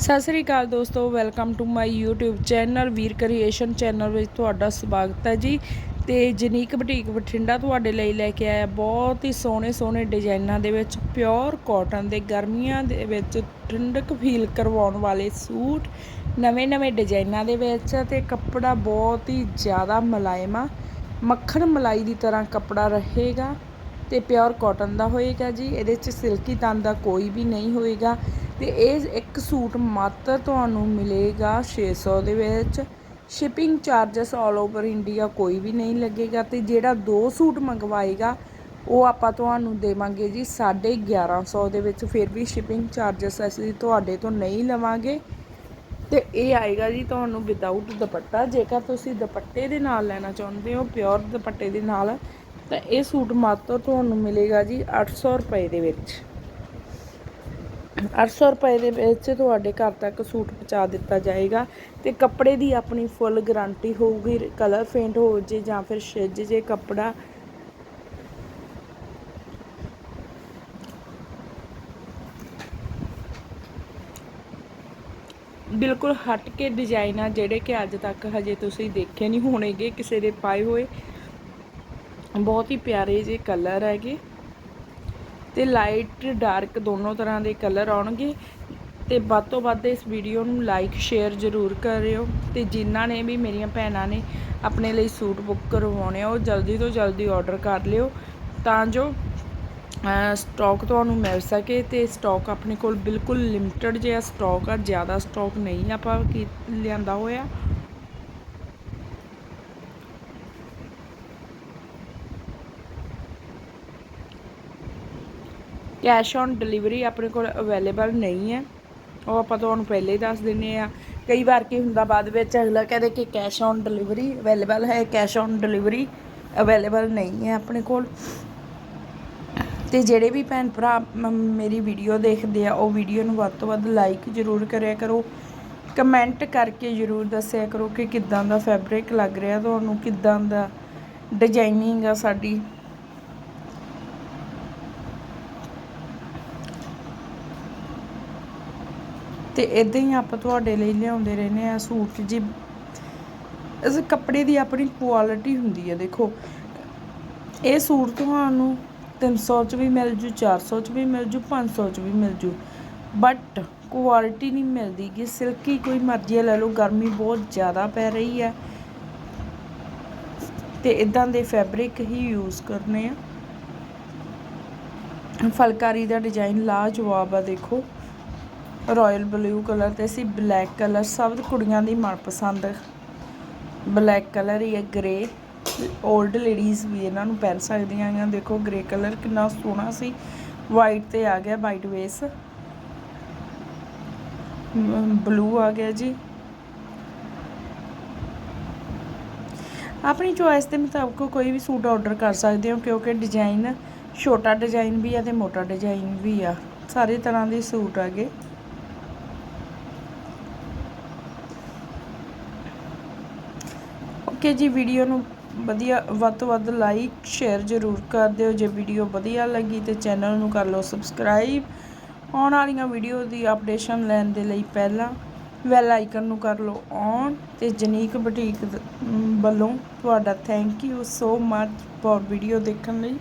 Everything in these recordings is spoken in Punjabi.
ਸਤਿ ਸ੍ਰੀ ਅਕਾਲ ਦੋਸਤੋ welcome to my YouTube channel Veer creation channel ਵਿੱਚ ਤੁਹਾਡਾ ਸਵਾਗਤ ਹੈ ਜੀ। ਤੇ ਜਨੀਕ ਬੁਟੀਕ ਬਠਿੰਡਾ ਤੁਹਾਡੇ ਲਈ ਲੈ ਕੇ ਆਇਆ ਬਹੁਤ ਹੀ ਸੋਹਣੇ ਸੋਹਣੇ ਡਿਜ਼ਾਈਨਾਂ ਦੇ ਵਿੱਚ ਪਿਓਰ ਕਾਟਨ ਦੇ, ਗਰਮੀਆਂ ਦੇ ਵਿੱਚ ਠੰਡਕ ਫੀਲ ਕਰਵਾਉਣ ਵਾਲੇ ਸੂਟ ਨਵੇਂ-ਨਵੇਂ ਡਿਜ਼ਾਈਨਾਂ ਦੇ ਵਿੱਚ ਤੇ ਕੱਪੜਾ ਬਹੁਤ ਹੀ ਜ਼ਿਆਦਾ ਮੁਲਾਇਮ ਆ। ਮੱਖਣ ਮਲਾਈ ਦੀ ਤਰ੍ਹਾਂ ਕੱਪੜਾ ਰਹੇਗਾ। ਤੇ ਪਿਓਰ ਕਾਟਨ ਦਾ ਹੋਏਗਾ ਜੀ। ਇਹਦੇ 'ਚ ਸਿਲਕੀ ਤਨ ਦਾ ਕੋਈ ਵੀ ਨਹੀਂ ਹੋਏਗਾ। ਤੇ ਇਹ ਇੱਕ ਸੂਟ ਮਾਤਰ ਤੁਹਾਨੂੰ ਮਿਲੇਗਾ 600 ਦੇ ਵਿੱਚ। ਸ਼ਿਪਿੰਗ ਚਾਰजेस 올 ਓਵਰ ਇੰਡੀਆ ਕੋਈ ਵੀ ਨਹੀਂ ਲੱਗੇਗਾ। ਤੇ ਜਿਹੜਾ ਦੋ ਸੂਟ ਮੰਗਵਾਏਗਾ, ਉਹ ਆਪਾਂ ਤੁਹਾਨੂੰ ਦੇਵਾਂਗੇ ਜੀ 1150 ਦੇ ਵਿੱਚ। ਫਿਰ ਵੀ ਸ਼ਿਪਿੰਗ ਚਾਰजेस ਅਸੀਂ ਤੁਹਾਡੇ ਤੋਂ ਨਹੀਂ ਲਵਾਂਗੇ। ਤੇ ਇਹ ਆਏਗਾ ਜੀ ਤੁਹਾਨੂੰ ਵਿਦਆਊਟ ਦੁਪੱਟਾ। ਜੇਕਰ ਤੁਸੀਂ ਦੁਪੱਟੇ ਦੇ ਨਾਲ ਲੈਣਾ ਚਾਹੁੰਦੇ ਹੋ ਪਿਓਰ ਦੁਪੱਟੇ ਦੇ ਨਾਲ ਤਾਂ ਇਹ ਸੂਟ ਮਾਤਰ ਤੁਹਾਨੂੰ ਮਿਲੇਗਾ ਜੀ 800 ਰੁਪਏ ਦੇ ਵਿੱਚ। 800 ਰੁਪਏ ਦੇ ਵਿੱਚ ਤੁਹਾਡੇ ਘਰ ਤੱਕ ਸੂਟ ਪਹੁੰਚਾ ਦਿੱਤਾ ਜਾਏਗਾ ਤੇ ਕੱਪੜੇ ਦੀ ਆਪਣੀ ਫੁੱਲ ਗਾਰੰਟੀ ਹੋਊਗੀ ਕਲਰ ਫੇਂਟ ਹੋ ਜੇ ਜਾਂ ਫਿਰ ਛਿੱਜ ਜੇ ਕੱਪੜਾ। ਬਿਲਕੁਲ ਹਟ ਕੇ ਡਿਜ਼ਾਈਨ ਆ ਜਿਹੜੇ ਕਿ ਅੱਜ ਤੱਕ ਹਜੇ ਤੁਸੀਂ ਦੇਖੇ ਨਹੀਂ ਹੋਣਗੇ, ਕਿਸੇ ਦੇ ਪਾਏ ਹੋਏ। ਬਹੁਤ ਹੀ ਪਿਆਰੇ ਜਿਹੇ ਕਲਰ ਹੈਗੇ ਤੇ ਲਾਈਟ ਡਾਰਕ ਦੋਨੋਂ ਤਰ੍ਹਾਂ ਦੇ ਕਲਰ ਆਉਣਗੇ ਤੇ ਵੱਧ ਤੋਂ ਵੱਧ ਇਸ ਵੀਡੀਓ ਨੂੰ ਲਾਈਕ ਸ਼ੇਅਰ ਜ਼ਰੂਰ ਕਰਿਓ ਤੇ ਜਿਨ੍ਹਾਂ ਨੇ ਵੀ ਮੇਰੀਆਂ ਭੈਣਾਂ ਨੇ ਆਪਣੇ ਲਈ ਸੂਟ ਬੁੱਕ ਕਰਵਾਉਣੇ ਆ, ਉਹ ਜਲਦੀ ਤੋਂ ਜਲਦੀ ਆਰਡਰ ਕਰ ਲਿਓ ਤਾਂ ਜੋ ਸਟਾਕ ਤੁਹਾਨੂੰ ਮਿਲ ਸਕੇ ਤੇ ਸਟਾਕ ਆਪਣੇ ਕੋਲ ਬਿਲਕੁਲ ਲਿਮਟਿਡ ਜਿਹਾ ਸਟਾਕ ਆ, ਜ਼ਿਆਦਾ ਸਟਾਕ ਨਹੀਂ ਆਪਾਂ ਕੀ ਲਿਆਂਦਾ ਹੋਇਆ। ਕੈਸ਼ ਔਨ ਡਿਲੀਵਰੀ ਆਪਣੇ ਕੋਲ ਅਵੇਲੇਬਲ ਨਹੀਂ ਹੈ। ਉਹ ਆਪਾਂ ਤੁਹਾਨੂੰ ਪਹਿਲੇ ਹੀ ਦੱਸ ਦਿੰਨੇ ਆ ਕਈ ਵਾਰ ਕੀ ਹੁੰਦਾ ਬਾਅਦ ਵਿੱਚ ਅਗਲਾ ਕਹਿੰਦੇ ਕਿ ਕੈਸ਼ ਔਨ ਡਿਲੀਵਰੀ ਅਵੇਲੇਬਲ ਹੈ, ਕੈਸ਼ ਔਨ ਡਿਲੀਵਰੀ ਅਵੇਲੇਬਲ ਨਹੀਂ ਹੈ ਆਪਣੇ ਕੋਲ। ਤੇ ਜਿਹੜੇ ਵੀ ਭੈਣ ਭਰਾ ਮੇਰੀ ਵੀਡੀਓ ਦੇਖਦੇ ਆ, ਉਹ ਵੀਡੀਓ ਨੂੰ ਵੱਧ ਤੋਂ ਵੱਧ ਲਾਈਕ ਜ਼ਰੂਰ ਕਰਿਆ ਕਰੋ। ਕਮੈਂਟ ਕਰਕੇ ਜ਼ਰੂਰ ਦੱਸਿਆ ਕਰੋ ਕਿ ਕਿੱਦਾਂ ਦਾ ਫੈਬਰਿਕ ਲੱਗ ਰਿਹਾ ਤੁਹਾਨੂੰ, ਕਿੱਦਾਂ ਦਾ ਡਿਜ਼ਾਈਨਿੰਗ ਆ ਸਾਡੀ। ਤੇ ਇਦਾਂ ਹੀ ਆਪਾਂ ਤੁਹਾਡੇ ਲਈ ਲਿਆਉਂਦੇ ਰਹਿੰਦੇ ਆ ਸੂਟ ਜੀ। ਇਸ ਕੱਪੜੇ ਦੀ ਆਪਣੀ ਕੁਆਲਿਟੀ ਹੁੰਦੀ ਹੈ, ਦੇਖੋ। ਇਹ ਸੂਟ ਤੁਹਾਨੂੰ 300 ਚ ਵੀ ਮਿਲ ਜੂ 400 ਚ ਵੀ ਮਿਲ ਜੂ 500 ਚ ਵੀ ਮਿਲ ਜੂ। ਬਟ ਕੁਆਲਿਟੀ ਨਹੀਂ ਮਿਲਦੀ ਕਿ ਸਿਲਕੀ ਕੋਈ ਮਰਜ਼ੀ ਲੈ ਲਓ, ਗਰਮੀ ਬਹੁਤ ਜ਼ਿਆਦਾ ਪੈ ਰਹੀ ਹੈ। ਤੇ ਇਦਾਂ ਦੇ ਫੈਬਰਿਕ ਹੀ ਯੂਜ਼ ਕਰਨੇ ਆ। ਫਲਕਾਰੀ ਦਾ ਡਿਜ਼ਾਈਨ ਲਾਜਵਾਬ ਆ, ਦੇਖੋ। ਰਾਇਲ ਬਲੂ ਕਲਰ ਤੇ ਸੀ, ਬਲੈਕ ਕਲਰ, ਸਭ ਕੁੜੀਆਂ ਦੀ ਮਨਪਸੰਦ। ਬਲੈਕ ਕਲਰ ਹੀ ਹੈ ਗ੍ਰੇ 올ਡ ਲੇਡੀਜ਼ ਵੀ ਇਹਨਾਂ ਨੂੰ ਪਹਿਨ ਸਕਦੀਆਂ ਆ ਦੇਖੋ ਗ੍ਰੇ ਕਲਰ ਕਿੰਨਾ ਸੋਹਣਾ ਸੀ। ਵਾਈਟ ਤੇ ਆ ਗਿਆ ਵਾਈਟ ਵੇਸ ਬਲੂ ਆ ਗਿਆ ਜੀ। ਆਪਣੀ ਚੋਇਸ ਦੇ ਮੁਤਾਬਕ ਕੋਈ ਵੀ ਸੂਟ ਆਰਡਰ ਕਰ ਸਕਦੇ ਹੋ, ਕਿਉਂਕਿ ਡਿਜ਼ਾਈਨ ਛੋਟਾ ਡਿਜ਼ਾਈਨ ਵੀ ਆ ਤੇ ਮੋਟਾ ਡਿਜ਼ਾਈਨ ਵੀ ਆ। ਸਾਰੇ ਤਰ੍ਹਾਂ ਦੇ ਸੂਟ ਆਗੇ ਓਕੇ ਜੀ ਵੀਡੀਓ ਨੂੰ ਵਧੀਆ, ਵੱਧ ਤੋਂ ਵੱਧ ਲਾਈਕ ਸ਼ੇਅਰ ਜ਼ਰੂਰ ਕਰ ਦਿਓ। ਜੇ ਵੀਡੀਓ ਵਧੀਆ ਲੱਗੀ ਤੇ ਚੈਨਲ ਨੂੰ ਕਰ ਲਓ ਸਬਸਕ੍ਰਾਈਬ ਆਉਣ ਵਾਲੀਆਂ ਵੀਡੀਓ ਦੀ ਅਪਡੇਸ਼ਨ ਲੈਣ ਦੇ ਲਈ ਪਹਿਲਾਂ ਬੈਲ ਆਈਕਨ ਨੂੰ ਕਰ ਲਓ ਔਨ ਤੇ ਜਨੀਕ ਬੁਟੀਕ ਵੱਲੋਂ ਤੁਹਾਡਾ thank you so much for video ਦੇਖਣ ਲਈ।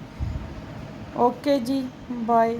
ਓਕੇ ਜੀ ਬਾਏ